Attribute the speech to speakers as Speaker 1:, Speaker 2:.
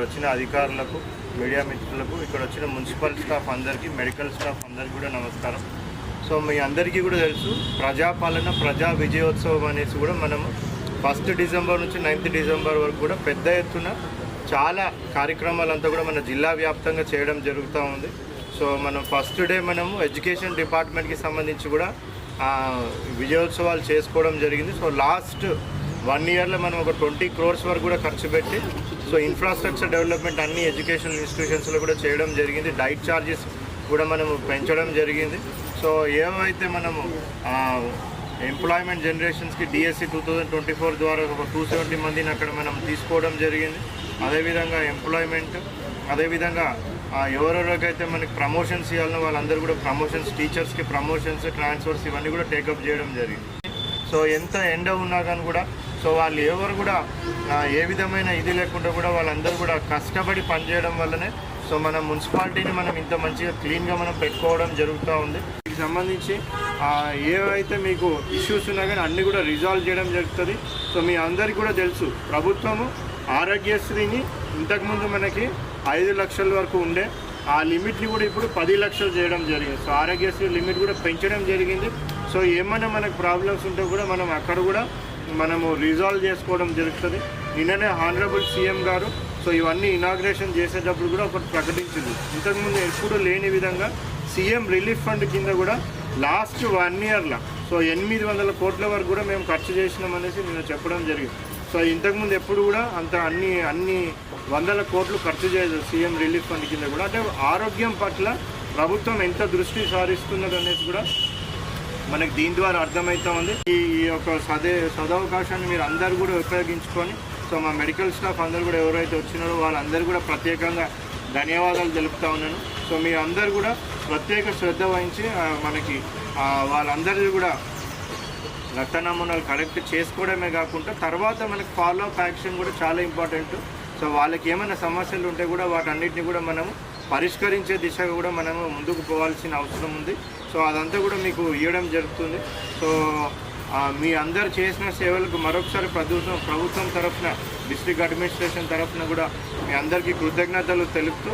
Speaker 1: వచ్చిన అధికారులకు మీడియా మిత్రులకు ఇక్కడ వచ్చిన మున్సిపల్ స్టాఫ్ అందరికీ మెడికల్ స్టాఫ్ అందరికీ కూడా నమస్కారం. సో మీ అందరికీ కూడా తెలుసు ప్రజాపాలన ప్రజా విజయోత్సవం అనేసి కూడా మనము ఫస్ట్ డిసెంబర్ నుంచి నైన్త్ డిసెంబర్ వరకు కూడా పెద్ద ఎత్తున చాలా కార్యక్రమాలంతా కూడా మన జిల్లా వ్యాప్తంగా చేయడం జరుగుతూ ఉంది. సో మనం ఫస్ట్ డే మనము ఎడ్యుకేషన్ డిపార్ట్మెంట్కి సంబంధించి కూడా విజయోత్సవాలు చేసుకోవడం జరిగింది. సో లాస్ట్ వన్ ఇయర్లో మనం ఒక ట్వంటీ క్రోర్స్ వరకు కూడా ఖర్చు పెట్టి సో ఇన్ఫ్రాస్ట్రక్చర్ డెవలప్మెంట్ అన్ని ఎడ్యుకేషనల్ ఇన్స్టిట్యూషన్స్లో కూడా చేయడం జరిగింది. డైట్ ఛార్జెస్ కూడా మనము పెంచడం జరిగింది. సో ఏవైతే మనము employment జనరేషన్స్కి DSC two thousand twenty four ద్వారా ఒక టూ సెవెంటీ మందిని అక్కడ మనం తీసుకోవడం జరిగింది. అదేవిధంగా ఎంప్లాయ్మెంట్ అదేవిధంగా ఎవరెవరికైతే మనకి ప్రమోషన్స్ ఇవ్వాలనో వాళ్ళందరూ కూడా ప్రమోషన్స్ టీచర్స్కి ప్రమోషన్స్ ట్రాన్స్ఫర్స్ ఇవన్నీ కూడా టేకప్ చేయడం జరిగింది. సో ఎంత ఎండ ఉన్నా కానీ కూడా సో వాళ్ళు ఎవరు కూడా ఏ విధమైన ఇది లేకుండా కూడా వాళ్ళందరూ కూడా కష్టపడి పనిచేయడం వల్లనే సో మన మున్సిపాలిటీని మనం ఇంత మంచిగా క్లీన్గా మనం పెట్టుకోవడం జరుగుతూ ఉంది. దీనికి సంబంధించి ఏవైతే మీకు ఇష్యూస్ ఉన్నా కానీ అన్నీ కూడా రిజాల్వ్ చేయడం జరుగుతుంది. సో మీ అందరికీ కూడా తెలుసు ప్రభుత్వము ఆరోగ్యశ్రీని ఇంతకుముందు మనకి ఐదు లక్షల వరకు ఉండే ఆ లిమిట్ని కూడా ఇప్పుడు పది లక్షలు చేయడం జరిగింది. సో ఆరోగ్యశ్రీ లిమిట్ కూడా పెంచడం జరిగింది. సో ఏమైనా మనకు ప్రాబ్లమ్స్ ఉంటే కూడా మనం అక్కడ కూడా మనము రిజాల్వ్ చేసుకోవడం జరుగుతుంది. నిన్ననే హానరబుల్ సీఎం గారు సో ఇవన్నీ ఇనాగ్రేషన్ చేసేటప్పుడు కూడా ఒకటి ప్రకటించింది. ఇంతకుముందు ఎప్పుడూ లేని విధంగా సీఎం రిలీఫ్ ఫండ్ కింద కూడా లాస్ట్ వన్ ఇయర్లో సో ఎనిమిది వందల కోట్ల వరకు కూడా మేము ఖర్చు చేసినాం అనేసి నేను చెప్పడం జరిగింది. సో ఇంతకుముందు ఎప్పుడు కూడా అంత అన్ని అన్ని వందల కోట్లు ఖర్చు చేయదు సీఎం రిలీఫ్ ఫండ్ కింద కూడా. అంటే ఆరోగ్యం పట్ల ప్రభుత్వం ఎంత దృష్టి సారిస్తున్నది అనేది కూడా మనకి దీని ద్వారా అర్థమవుతా ఉంది. ఈ ఈ యొక్క సదే సదవకాశాన్ని మీరు అందరూ కూడా ఉపయోగించుకొని సో మా మెడికల్ స్టాఫ్ అందరూ కూడా ఎవరైతే వచ్చినారో వాళ్ళందరూ కూడా ప్రత్యేకంగా ధన్యవాదాలు తెలుపుతా ఉన్నాను. సో మీ అందరు కూడా ప్రత్యేక శ్రద్ధ వహించి మనకి వాళ్ళందరిది కూడా రక్త నమూనాలు కరెక్ట్ చేసుకోవడమే కాకుండా తర్వాత మనకి ఫాలో అప్ యాక్షన్ కూడా చాలా ఇంపార్టెంట్ సో వాళ్ళకి ఏమైనా సమస్యలు ఉంటే కూడా వాటన్నిటిని కూడా మనము పరిష్కరించే దిశగా కూడా మనము ముందుకు పోవాల్సిన అవసరం ఉంది. సో అదంతా కూడా మీకు ఇవ్వడం జరుగుతుంది. సో మీ అందరు చేసిన సేవలకు మరొకసారి ప్రభుత్వం ప్రభుత్వం తరఫున డిస్ట్రిక్ట్ అడ్మినిస్ట్రేషన్ తరఫున కూడా మీ అందరికీ కృతజ్ఞతలు తెలుపుతూ